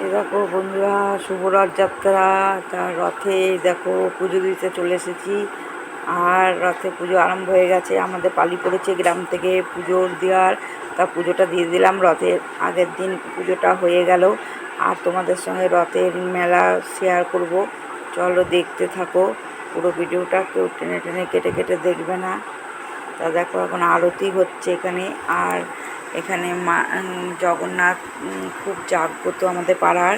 দেখো বন্ধুরা শুভ রথযাত্রা তার রথে দেখো পুজো দিতে চলে এসেছি। আর রথে পুজো আরম্ভ হয়ে গেছে, আমাদের পালি পড়েছে গ্রাম থেকে পুজোর দেওয়ার। তা পুজোটা দিয়ে দিলাম রথের আগের দিন পুজোটা হয়ে গেল। আর তোমাদের সঙ্গে রথের মেলা শেয়ার করব। চলো দেখতে থাকো, পুরো ভিডিওটা কেউ টেনে টেনে কেটে কেটে দেখবে না। তা দেখো এখন আরতি হচ্ছে এখানে, আর এখানে মা জগন্নাথ খুব জাগ্রত আমাদের পাড়ার।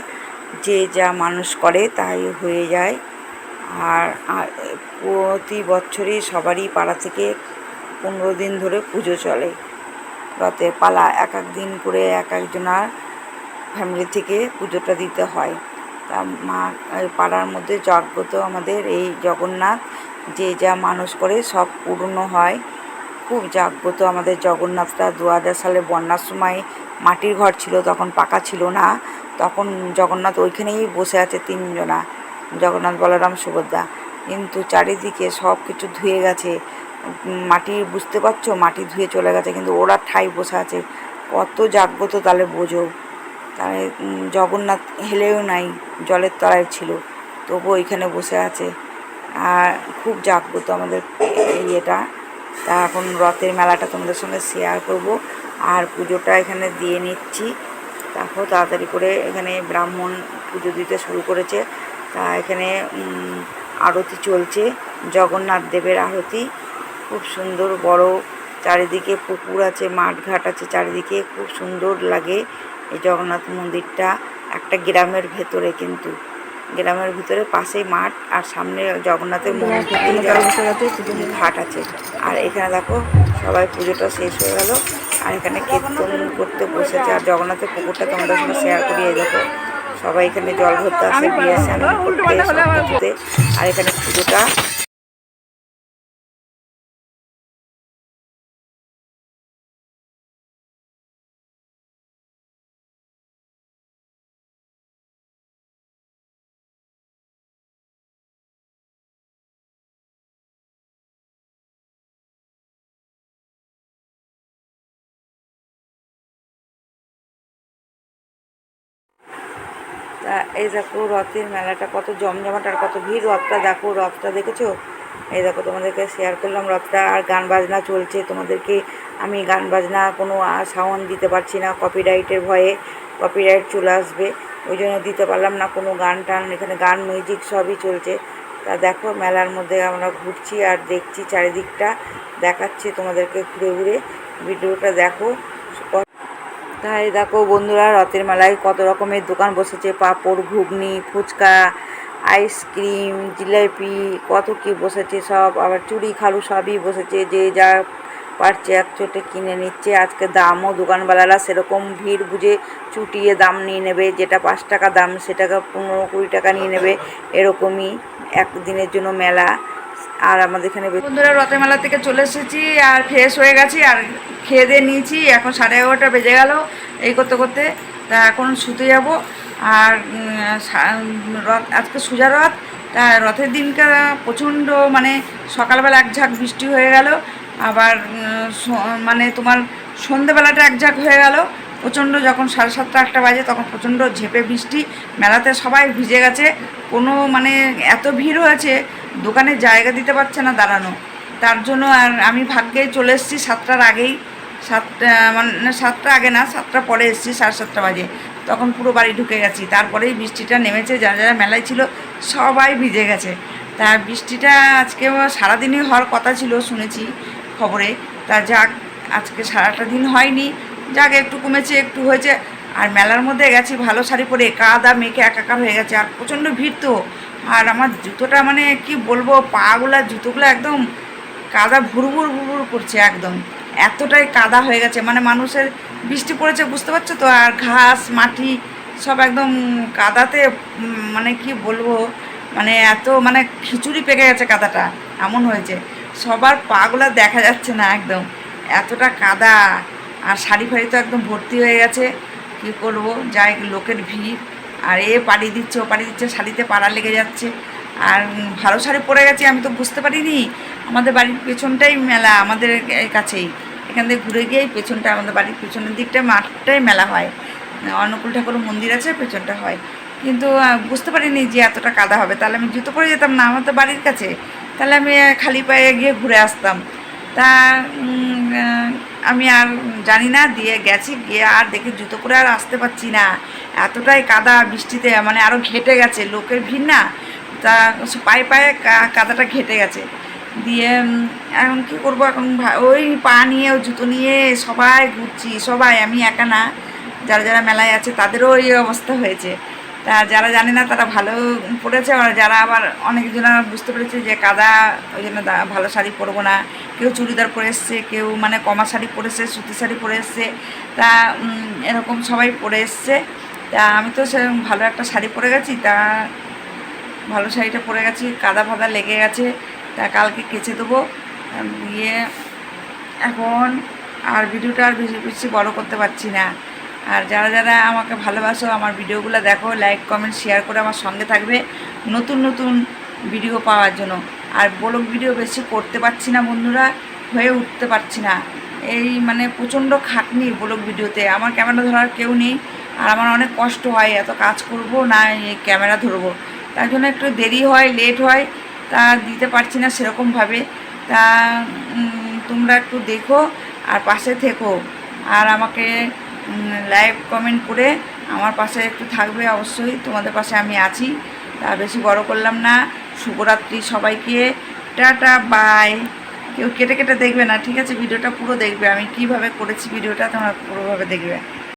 যে যা মানুষ করে তাই হয়ে যায়। আর প্রতি বছরই সবারই পাড়া থেকে পনেরো দিন ধরে পুজো চলে। রথের পালা, এক এক দিন করে এক একজনার ফ্যামিলি থেকে পুজোটা দিতে হয়। তা মা পাড়ার মধ্যে জাগ্রত আমাদের এই জগন্নাথ। যে যা মানুষ করে সব পূর্ণ হয়। খুব জাগ্রত আমাদের জগন্নাথটা দু। হাজার সালে বন্যার সময় মাটির ঘর ছিল, তখন পাকা ছিল না। তখন জগন্নাথ ওইখানেই বসে আছে তিনজনা, জগন্নাথ বলরাম সুভদ্রা কিন্তু চারিদিকে সব কিছু ধুয়ে গেছে। মাটি বুঝতে পারছ? মাটি ধুয়ে চলে গেছে, কিন্তু ওরা ঠাই বসে আছে। কত জাগ্রত তাহলে বোঝো? তাহলে জগন্নাথ হেলেও নাই, জলের তলায় ছিল তবু ওইখানে বসে আছে। আর খুব জাগ্রত আমাদের ইয়েটা। তা এখন রথের মেলাটা তোমাদের সঙ্গে শেয়ার করব। আর পুজোটা এখানে দিয়ে নিচ্ছি। তারপর তাড়াতাড়ি করে এখানে ব্রাহ্মণ পুজো দিতে শুরু করেছে। তা এখানে আরতি চলছে। জগন্নাথ দেবের আরতি। খুব সুন্দর বড় চারিদিকে পুকুর আছে মাঠ ঘাট আছে চারিদিকে। খুব সুন্দর লাগে এই জগন্নাথ মন্দিরটা। একটা গ্রামের ভেতরে কিন্তু। গ্রামের ভিতরে পাশেই মাঠ আর সামনে জগন্নাথের মন্দির ঘাট আছে। আর এখানে দেখো সবাই পুজোটা শেষ হয়ে গেল। আর এখানে কীর্তন করতে বসেছে। আর জগন্নাথের পুকুরটা তোমাদের সঙ্গে শেয়ার করিয়ে দেখো সবাই এখানে জল ভরতে আসে বিয়ে স্নান করতে আর এখানে পুজোটা তা এই দেখো রথের মেলাটা কত জমজমাট আর কত ভিড়। রথটা দেখো, রথটা দেখেছ? এই দেখো তোমাদেরকে শেয়ার করলাম রথটা। আর গান বাজনা চলছে তোমাদেরকে। আমি গান বাজনা কোনো সাউন্ড দিতে পারছি না। কপিরাইটের ভয়ে কপিরাইট চলে আসবে। ওই জন্য দিতে পারলাম না কোনো গান টান। এখানে গান মিউজিক সবই চলছে। তা দেখো মেলার মধ্যে আমরা ঘুরছি আর দেখছি চারিদিকটা। দেখাচ্ছি তোমাদেরকে ঘুরে ঘুরে। ভিডিওটা দেখো। তাই দেখো বন্ধুরা রথের মেলায় কত রকমের দোকান বসেছে, পাঁপড়, ঘুগনি, ফুচকা, আইসক্রিম, জিলাপি, কত কি বসেছে সব। আবার চুড়ি, খালু সবই বসেছে, যে যা পারছে এক চোটে কিনে নিচ্ছে। আজকে দামও দোকানওয়ালারা সেরকম ভিড় বুঝে চুটিয়ে দাম নিয়ে নেবে, যেটা পাঁচ টাকা দাম সেটাকে পনেরো কুড়ি টাকা নিয়ে নেবে, এরকমই একদিনের জন্য মেলা। আর আমাদের এখানে বন্ধুরা, রথের মেলা থেকে চলে এসেছি আর ফ্রেশ হয়ে গেছি আর খেয়ে দিয়ে নিয়েছি। এখন সাড়ে এগারোটা বেজে গেল এই করতে করতে। তা এখন শুতে যাব। আর রথ, আজকে সোজা রথ। তা রথের দিনকার প্রচণ্ড মানে সকালবেলা এক ঝাঁক বৃষ্টি হয়ে গেল। আবার মানে তোমার সন্ধেবেলাটা এক ঝাঁক হয়ে গেল। প্রচণ্ড যখন সাড়ে সাতটা, আটটা বাজে তখন প্রচণ্ড ঝেপে বৃষ্টি। মেলাতে সবাই ভিজে গেছে। কোনো মানে এত ভিড় হয়েছে দোকানে জায়গা দিতে পারছে না দাঁড়ানো। তার জন্য আর আমি ভাগ্যেই চলে এসেছি সাতটার আগেই। সাতটা মানে সাতটা আগে না সাতটা পরে এসেছি, সাড়ে সাতটা বাজে। তখন পুরো বাড়ি ঢুকে গেছি। তারপরেই বৃষ্টিটা নেমেছে, যারা যারা মেলায় ছিল, সবাই ভিজে গেছে। তা বৃষ্টিটা আজকে সারাদিনই হওয়ার কথা ছিল, শুনেছি খবরে। তা যাক, আজকে সারাটা দিন হয়নি। যাক, একটু কমেছে, একটু হয়েছে। আর মেলার মধ্যে গেছি, ভালো শাড়ি পরে, কাদা মেখে একাকার হয়ে গেছে। আর প্রচণ্ড ভিড় তো। আর আমার জুতোটা মানে কি বলব, পাগুলা, জুতোগুলো একদম কাদা ভুরভুর ভুরভুর করছে একদম। এতটাই কাদা হয়ে গেছে মানে মানুষের বৃষ্টি পড়েছে, বুঝতে পারছ তো? আর ঘাস, মাটি সব একদম কাদাতে মানে কি বলব মানে এত মানে খিচুড়ি পেকে গেছে কাদাটা, এমন হয়েছে। সবার পাগুলা দেখা যাচ্ছে না একদম, এতটা কাদা। আর শাড়ি ফাড়ি তো একদম ভর্তি হয়ে গেছে, কী করব? যাই, লোকের ভিড়। আর এ পাড়ি দিচ্ছে, ও পাড়ি দিচ্ছে, শাড়িতে পাড়া লেগে যাচ্ছে। আর ভালো শাড়ি পরে গেছি, আমি তো বুঝতে পারিনি। আমাদের বাড়ির পেছনটাই মেলা, আমাদের কাছেই। এখান থেকে ঘুরে গিয়েই পেছনটা, আমাদের বাড়ির পেছনের দিকটা মাঠটাই মেলা হয়। অনুকূল ঠাকুর মন্দির আছে, পেছনটা হয়। কিন্তু বুঝতে পারিনি যে এতটা কাদা হবে। তাহলে আমি জুতো পরে যেতাম না আমার তো বাড়ির কাছে। তাহলে আমি খালি পায়ে গিয়ে ঘুরে আসতাম। তা আমি আর জানি না, দিয়ে গেছি, গিয়ে আর দেখে জুতো পরে আর আসতে পারছি না। এতটাই কাদা বৃষ্টিতে মানে আরও ঘেটে গেছে, লোকের ভিড় না? তা পায়ে পায়ে কাদাটা ঘেটে গেছে। দিয়ে এখন কী করব এখন? ওই পা নিয়ে জুতো নিয়ে সবাই ঘুরছি, সবাই, আমি একা না। যারা যারা মেলায় আছে, তাদেরও এই অবস্থা হয়েছে। তা যারা জানে না, তারা ভালো পড়েছে। আর যারা আবার অনেকজনা বুঝতে পেরেছে যে কাদা, ওই জন্য ভালো শাড়ি পরবো না। কেউ চুড়িদার পরে এসছে, কেউ মানে কমা শাড়ি পরে এসছে, সুতি শাড়ি পরে এসছে। তা এরকম সবাই পরে এসছে। তা আমি তো সে ভালো একটা শাড়ি পরে গেছি, তা ভালো শাড়িটা পরে গেছি, কাদা ফাদা লেগে গেছে, তা কালকে কেচে দেবো। দিয়ে এখন আর ভিডিওটা আর বেশি বেশি বড় করতে পারছি না। আর যারা যারা আমাকে ভালোবাসো, আমার ভিডিওগুলো দেখো লাইক কমেন্ট শেয়ার করে আমার সঙ্গে থাকবে নতুন নতুন ভিডিও পাওয়ার জন্য। আর ব্লগ ভিডিও বেশি করতে পারছি না বন্ধুরা, হয়ে উঠতে পারছি না। এই মানে প্রচণ্ড খাটনি ব্লগ ভিডিওতে আমার ক্যামেরা ধরার কেউ নেই। আর আমার অনেক কষ্ট হয়, এত কাজ করব না ক্যামেরা ধরবো। তার জন্য একটু দেরি হয় লেট হয়, তা দিতে পারছি না সেরকমভাবে। তা তোমরা একটু দেখো আর পাশে থেকো। আর আমাকে লাইভ কমেন্ট করে আমার পাশে একটু থাকবে অবশ্যই, তোমাদের পাশে আমি আছি। তা বেশি বড় করলাম না। শুভরাত্রি সবাইকে। টাটা বাই কেউ কেটে কেটে দেখবে না, ঠিক আছে? ভিডিওটা পুরো দেখবে। আমি কীভাবে করেছি ভিডিওটা তোমরা পুরোভাবে দেখবে।